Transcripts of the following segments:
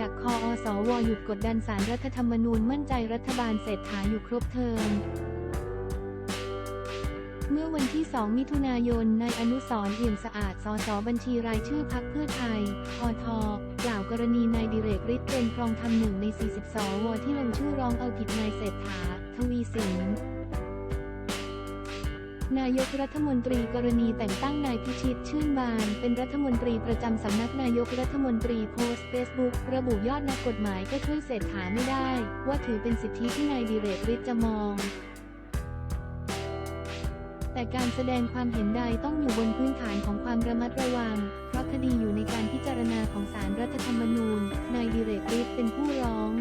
ดักคออสวหยุดกดดันสารรัฐธรรมนูญมั่นใจรัฐบาลเศรษฐาอยู่ครบเทอมเมื่อวันที่ 2 มิถุนายน นายอนุสรเอี่ยมสะอาด สสบัญชีรายชื่อพักเพื่อไทยพอทกล่าวกรณีนายดิเรกฤทธิ์เป็นครองธรรมหนึ่งใน 42 วที่ลงชื่อร้องเอาผิดนายเศรษฐา ทวีสิน นายกรัฐมนตรีกรณีแต่งตั้งนายพิชิตชื่นบาน เป็นรัฐมนตรีประจำสำนักนายกรัฐมนตรีโพสต์เฟซบุ๊กระบุยอดนักกฎหมายก็ช่วยเศรษฐาไม่ได้ ว่าถือเป็นสิทธิที่นายดิเรกฤทธิ์จะมองแต่การแสดงความเห็นใดต้องอยู่บนพื้นฐานของความระมัดระวัง เพราะคดีอยู่ในการพิจารณาของศาลรัฐธรรมนูญ นายดิเรกฤทธิ์เป็นผู้ร้อง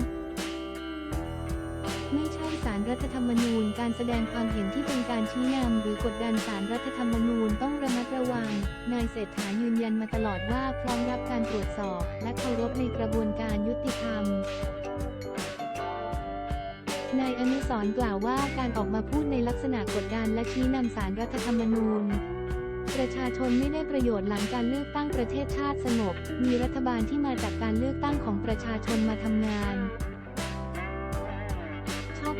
ไม่ใช่ศาลรัฐธรรมนูญ การแสดงความเห็นที่เป็นการชี้นำหรือกดดันศาลรัฐธรรมนูญต้องระมัดระวัง นายเศรษฐายืนยันมาตลอดว่าพร้อมรับการตรวจสอบ และเคารพในกระบวนการยุติธรรมนายอนุสรกล่าวว่าการออกมาพูดในลักษณะกดดันและชี้นำสารรัฐธรรมนูญ ประชาชนไม่ได้ประโยชน์หลังการเลือกตั้งประเทศชาติสงบ มีรัฐบาลที่มาจากการเลือกตั้งของประชาชนมาทำงาน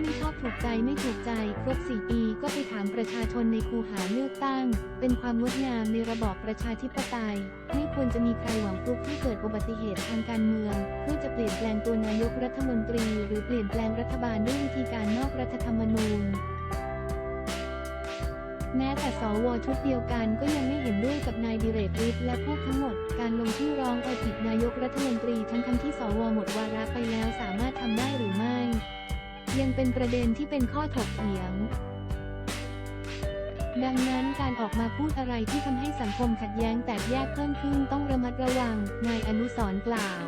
ชอบไม่ชอบถูกใจไม่ถูกใจครบ 4 ปีก็ไปถามประชาชนในคูหาเลือกตั้ง เป็นความงดงามในระบอบประชาธิปไตย ไม่ควรจะมีใครหวังฟลุกให้เกิดอุบัติเหตุทางการเมือง เพื่อจะเปลี่ยนแปลงตัวนายกรัฐมนตรี หรือเปลี่ยนแปลงรัฐบาลด้วยวิธีการนอกรัฐธรรมนูญแม้แต่สวชุดเดียวกันก็ยังไม่เห็นด้วยกับนายดิเรกฤทธิ์และพวกทั้งหมด การลงชื่อร้องเอาผิดนายกรัฐมนตรีทั้งทั้งที่สวหมดวาระไปแล้วสามารถทำได้ เป็นประเด็นที่เป็นข้อถกเถียง ดังนั้นการออกมาพูดอะไรที่ทำให้สังคมขัดแย้งแตกแยกเพิ่มขึ้นต้องระมัดระวังนายอนุสรกล่าว